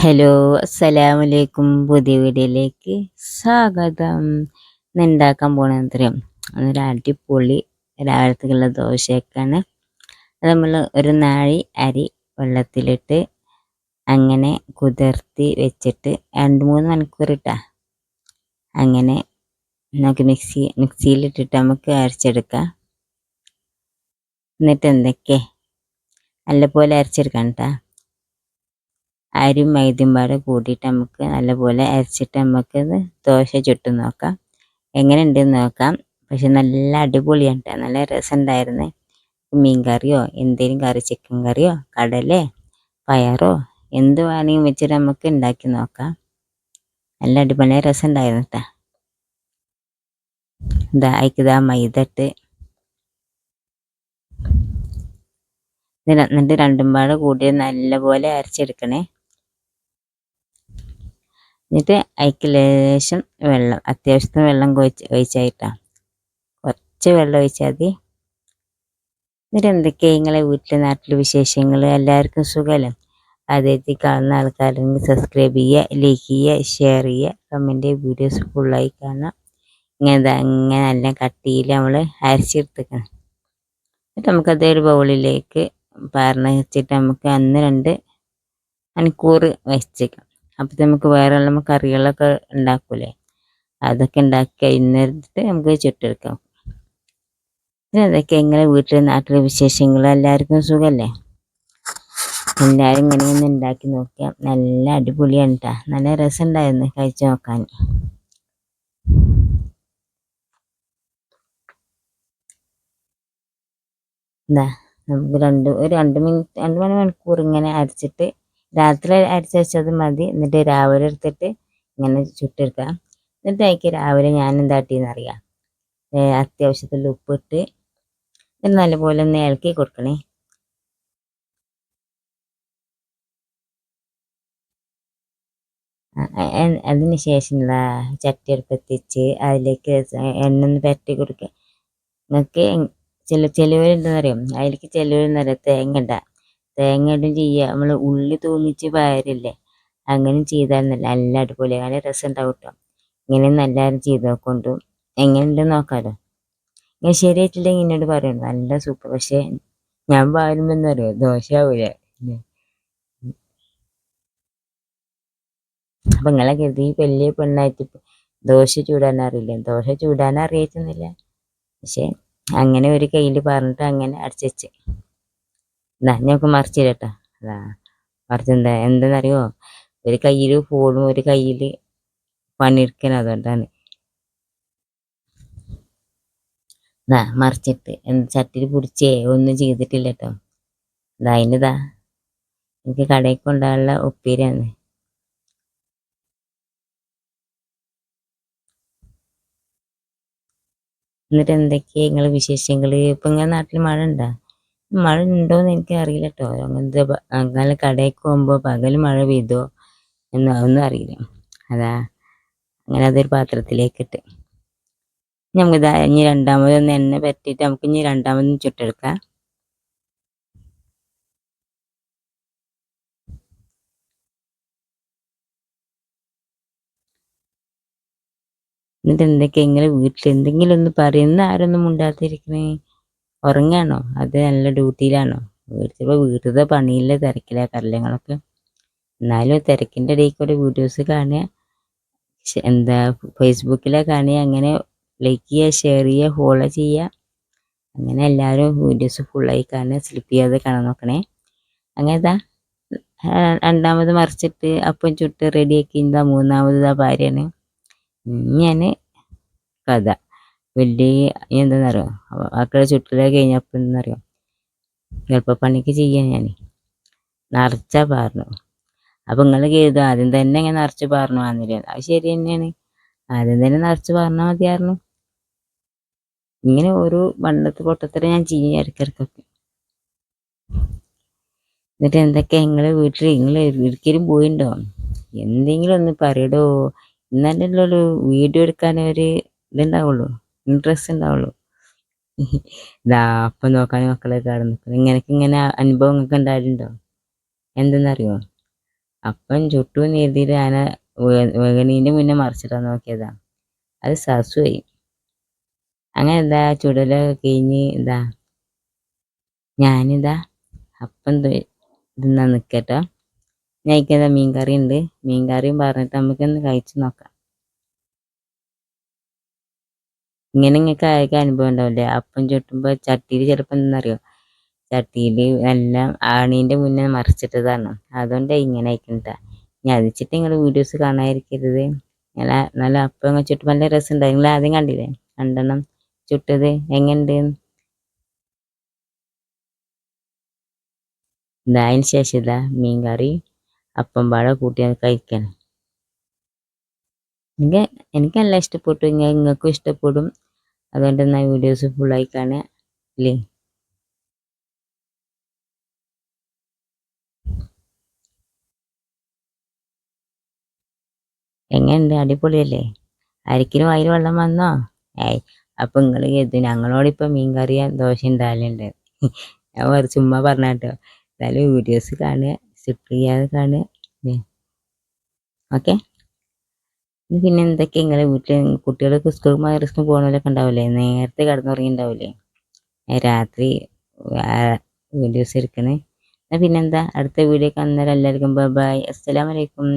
Hello അസ്സലാമു അലൈക്കും പുതിയ വീഡിയോയിലേക്ക് സ്വാഗതം. ഉണ്ടാക്കാൻ അറിയാം? അതൊരു അടിപൊളി രാവിലത്തേക്കുള്ള ദോശയൊക്കെയാണ്. അത് നമ്മൾ ഒരു നാഴി അരി വെള്ളത്തിലിട്ട് അങ്ങനെ കുതിർത്തി വെച്ചിട്ട് രണ്ട് മൂന്ന് മണിക്കൂർ ഇട്ടാ. അങ്ങനെ നമുക്ക് മിക്സി മിക്സിയിലിട്ടിട്ട് നമുക്ക് അരച്ചെടുക്കാം. എന്നിട്ട് എന്തൊക്കെ? നല്ലപോലെ അരച്ചെടുക്കാം കേട്ടോ. അരിയും മൈദയും പാടെ കൂട്ടിയിട്ട് നമുക്ക് നല്ലപോലെ അരച്ചിട്ട് നമുക്കത് ദോശ ചുട്ട് നോക്കാം. എങ്ങനെ ഉണ്ടെന്ന് നോക്കാം. പക്ഷെ നല്ല അടിപൊളിയാണ് കേട്ടോ നല്ല രസമുണ്ടായിരുന്നു. മീൻ കറിയോ എന്തെങ്കിലും കറി ചിക്കൻ കറിയോ കടലേ പയറോ എന്ത് വേണമെങ്കിലും വെച്ചിട്ട് നമുക്ക് ഉണ്ടാക്കി നോക്കാം. നല്ല അടിപൊളി രസമുണ്ടായിരുന്നു കേട്ടോ ഇതാ അയക്കിതാ മൈദട്ട് എന്നിട്ട് രണ്ടും പാടെ കൂടി നല്ലപോലെ അരച്ചെടുക്കണേ. എന്നിട്ട് അതിക്ക് ലേശം വെള്ളം അത്യാവശ്യത്തിന് വെള്ളം കൊഴിച്ച് ഒഴിച്ചായിട്ടാണ് കുറച്ച് വെള്ളം ഒഴിച്ചാൽ മതി. എന്നിട്ട് എന്തൊക്കെയാണ് നിങ്ങളെ വീട്ടിലെ നാട്ടിലെ വിശേഷങ്ങൾ? എല്ലാവർക്കും സുഖമല്ലേ അതേത്തി കാണുന്ന ആൾക്കാരുണ്ടെങ്കിൽ സബ്സ്ക്രൈബ് ചെയ്യുക ലൈക്ക് ചെയ്യുക ഷെയർ ചെയ്യുക കമന്റ് വീഡിയോസ് ഫുള്ളായി കാണാം. ഇങ്ങനെ അങ്ങനെ നല്ല കട്ടിയിൽ നമ്മൾ അരച്ചെടുത്തേക്കണം. എന്നിട്ട് നമുക്കത് ഒരു ബൗളിലേക്ക് പറഞ്ഞ് വെച്ചിട്ട് നമുക്ക് അന്ന് രണ്ട് മണിക്കൂർ വെച്ചേക്കാം. അപ്പോൾ നമുക്ക് വേറെ നമുക്ക് കറികളൊക്കെ ഉണ്ടാക്കൂലേ? അതൊക്കെ ഉണ്ടാക്കി കഴിഞ്ഞിട്ട് നമുക്ക് ചുട്ടെടുക്കാം അതൊക്കെ എങ്ങനെ വീട്ടിൽ നാട്ടിലെ വിശേഷങ്ങൾ എല്ലാവർക്കും സുഖമല്ലേ എല്ലാവരും ഇങ്ങനെ ഒന്ന് ഉണ്ടാക്കി നോക്കിയാൽ നല്ല അടിപൊളിയാണ് കേട്ടോ നല്ല രസമുണ്ടായിരുന്നു കഴിച്ചു നോക്കാൻ. എന്താ നമുക്ക് രണ്ട് ഒരു രണ്ട് മിനിറ്റ് രണ്ട് മണി മണിക്കൂർ ഇങ്ങനെ അരച്ചിട്ട് രാത്രി അരച്ച് വെച്ചത് മതി. എന്നിട്ട് രാവിലെ എടുത്തിട്ട് ഇങ്ങനെ ചുട്ടെടുക്കാം എന്നിട്ട് അതിക്ക് രാവിലെ ഞാൻ എന്താട്ടിയെന്ന് അറിയാം? അത്യാവശ്യത്തിൽ ഉപ്പിട്ട് നല്ലപോലെ ഒന്ന് ഇളക്കി കൊടുക്കണേ. അതിന് ശേഷം ചട്ടി അടുപ്പത്തിച്ച് അതിലേക്ക് എണ്ണ ഒന്ന് പരട്ടി കൊടുക്കുക. നിങ്ങൾക്ക് ചില ചിലവരെന്താണെന്ന് അറിയാം? അതിലേക്ക് ചിലവരെന്ന് പറയാം തേങ്ങ ഇടാം. തേങ്ങ ഇടും ചെയ്യുക നമ്മൾ ഉള്ളി തൂമിച്ച് പയറില്ലേ അങ്ങനെ ചെയ്താൽ നല്ല നല്ല അടിപൊളി നല്ല രസം ഉണ്ടാവും കേട്ടോ ഇങ്ങനെ നല്ല ചെയ്ത് നോക്കൊണ്ടു. എങ്ങനെയുണ്ടെന്ന് നോക്കാമല്ലോ ഇങ്ങനെ ശരിയായിട്ടില്ലെങ്കിൽ എന്നോട് പറയണം. നല്ല സൂപ്പർ പക്ഷേ ഞാൻ പാരുമ്പോൾ എന്താ പറയുക ദോശ ആവൂല അപ്പം നിങ്ങളെ കരുതി വലിയ പെണ്ണായിട്ട് ദോശ ചൂടാൻ അറിയില്ല? ദോശ ചൂടാൻ പക്ഷേ അങ്ങനെ ഒരു കയ്യിൽ പറഞ്ഞിട്ട് അങ്ങനെ അടച്ചു എന്നാ ഞങ്ങൾക്ക് മറിച്ച് തരട്ടാ അതാ മറിച്ചെന്താ എന്താണെന്നറിയോ ഒരു കയ്യിൽ ഫോണും ഒരു കയ്യിൽ പണിയെടുക്കാൻ അതുകൊണ്ടാണ്. എന്നാ മറിച്ചിട്ട് എന്ത് ചട്ടിൽ പിടിച്ചേ ഒന്നും ചെയ്തിട്ടില്ല കേട്ടോ. ഇതാ അതിന്റെതാ എനിക്ക് കടയിൽ കൊണ്ടുപോകാനുള്ള ഉപ്പേരിയാണ്. എന്നിട്ട് എന്തൊക്കെയാ നിങ്ങളെ വിശേഷങ്ങൾ ഇപ്പം നിങ്ങളുടെ നാട്ടിൽ മഴ ഉണ്ടോ? മഴ ഉണ്ടോയെന്ന് എനിക്ക് അറിയില്ല കേട്ടോ അങ്ങനത്തെ അങ്ങനെ കടയിലേക്ക് പോകുമ്പോൾ പകൽ മഴ പെയ്തോ എന്ന് ഒന്നും അറിയില്ല. അതാ അങ്ങനെ അതൊരു പാത്രത്തിലേക്ക് ഇട്ട്. നമുക്ക് ഇനി രണ്ടാമതൊന്ന് എണ്ണ പറ്റിയിട്ട് നമുക്ക് ഇനി രണ്ടാമതൊന്ന് ചുട്ടെടുക്കാം. എന്നിട്ട് എന്തൊക്കെ ഇങ്ങനെ വീട്ടിൽ എന്തെങ്കിലും ഒന്ന് പറയുന്ന ആരൊന്നും ഉണ്ടാത്തിരിക്കണേ ഉറങ്ങാണോ? അത് നല്ല ഡ്യൂട്ടിയിലാണോ? വീട്ടിൽ വീട്ടിലത്തെ പണിയിലെ തിരക്കിലാക്കാറില്ല ഞങ്ങളൊക്കെ എന്നാലും തിരക്കിന്റെ ഇടയിൽ കൂടെ വീഡിയോസ് കാണുക. എന്താ ഫേസ്ബുക്കിലെ കാണുക. അങ്ങനെ ലൈക്ക് ചെയ്യുക ഷെയർ ചെയ്യുക ഫോളോ ചെയ്യുക. അങ്ങനെ എല്ലാവരും വീഡിയോസ് ഫുള്ളായി കാണുക സ്ലിപ്പ് ചെയ്യാതെ കാണാൻ നോക്കണേ. അങ്ങനെ ഇതാ. രണ്ടാമത് മറിച്ചിട്ട് അപ്പം ചുട്ട് റെഡിയാക്കി എന്താ മൂന്നാമത് ഇതാ ഭാര്യയാണ്. ഞാൻ കഥ. വലിയ എന്താണെന്നറിയോ ആക്കളെ ചുറ്റിലായി കഴിഞ്ഞപ്പോൾ എന്താണെന്നറിയോ എളുപ്പപ്പണിക്ക് ചെയ്യാൻ ഞാൻ നിറച്ച പാർന്നു. അപ്പം നിങ്ങൾ കരുതും ആദ്യം തന്നെ ഇങ്ങനെ നിറച്ച് പാർന്നു വന്നില്ല? അത് ശരി തന്നെയാണ്. ആദ്യം തന്നെ നിറച്ച് പറഞ്ഞാൽ മതിയായിരുന്നു. ഇങ്ങനെ ഓരോ വണ്ണത്ത് പൊട്ടത്തരം ഞാൻ ചെയ്യും ഇടയ്ക്കിടയ്ക്കൊക്കെ. എന്നിട്ട് എന്തൊക്കെ നിങ്ങളെ വീട്ടിൽ നിങ്ങൾ ഒരിക്കലും പോയിണ്ടോ? എന്തെങ്കിലും ഒന്ന് പറയടോ. ഇന്നല്ലേ വീഡിയോ എടുക്കാൻ ഒരു ഇതുണ്ടാവുള്ളൂ. ഇൻട്രസ്റ്റ് ഉണ്ടാവുള്ളൂ. ഇതാ അപ്പം നോക്കാൻ മക്കളെ കടന്നു ഇങ്ങനൊക്കെ ഇങ്ങനെ അനുഭവം നിങ്ങൾക്ക് ഉണ്ടായിട്ടുണ്ടോ? എന്തെന്നറിയോ? അപ്പം ചുട്ടു എന്ന് ആന വേഗണീന്റെ മുന്നേ മറിച്ചിടാൻ നോക്കിയതാ. അത് സസുവായി അങ്ങനെ എന്താ ചുടലൊക്കെ കഴിഞ്ഞ് ഇതാ. ഞാനിതാ അപ്പം തിന്നാൻ നിൽക്കട്ടോ ഞാൻ ഇരിക്കുന്ന മീൻ കറി ഉണ്ട് മീൻ കറിയും പറഞ്ഞിട്ട് നമുക്കൊന്ന് കഴിച്ചു നോക്കാം. ഇങ്ങനെ നിങ്ങൾക്ക് ആയിരിക്കും അനുഭവം ഉണ്ടാവില്ലേ? അപ്പം ചുട്ടുമ്പോൾ ചട്ടിയിൽ ചിലപ്പോൾ എന്താണെന്നറിയോ ചട്ടിയിൽ എല്ലാം ആണീന്റെ മുന്നേ മറിച്ചിട്ടതാണ്. അതുകൊണ്ട് ഇങ്ങനെ ആയിക്കണ്ട അത് അതിച്ചിട്ട് നിങ്ങൾ വീഡിയോസ് കാണാതിരിക്കരുത്. നല്ല നല്ല അപ്പം ചുട്ടും നല്ല രസമുണ്ടായി നിങ്ങൾ ആദ്യം കണ്ടില്ലേ? കണ്ടെണ്ണം ചുട്ടത് എങ്ങനെയുണ്ട് ഇതായതിന് ശേഷം ഇതാ മീൻ കറി അപ്പം പാടെ കൂട്ടി കഴിക്കണം. എനിക്ക് എനിക്ക് നല്ല ഇഷ്ടപ്പെട്ടു. നിങ്ങൾക്കും ഇഷ്ടപ്പെടും. അതുകൊണ്ട് എന്നാൽ വീഡിയോസ് ഫുള്ളായി കാണുക ഇല്ലേ എങ്ങനെയുണ്ട്? അടിപൊളിയല്ലേ? ആരിക്കലും വയറ് വെള്ളം വന്നോ? ഏയ് അപ്പം നിങ്ങൾ കരുതും ഞങ്ങളോടിപ്പം മീൻ കറിയ ദോശ ഉണ്ടാകലുണ്ട് ഞാൻ വെറുതെ ചുമ്മാ പറഞ്ഞ കേട്ടോ എന്തായാലും വീഡിയോസ് കാണുക സ്കിപ്പ് ചെയ്യാതെ കാണുക. ഓക്കെ? പിന്നെ എന്തൊക്കെ നിങ്ങളെ വീട്ടിൽ കുട്ടികളൊക്കെ സ്കൂൾ മദ്രസിന് പോകണമല്ലൊക്കെ ഉണ്ടാവില്ലേ നേരത്തെ കിടന്നുറങ്ങിണ്ടാവില്ലേ രാത്രി വീഡിയോസ് എടുക്കണേ. പിന്നെന്താ? അടുത്ത വീഡിയോ കാണുന്നവരെല്ലാവർക്കും ബൈ അസ്സലാമലൈക്കും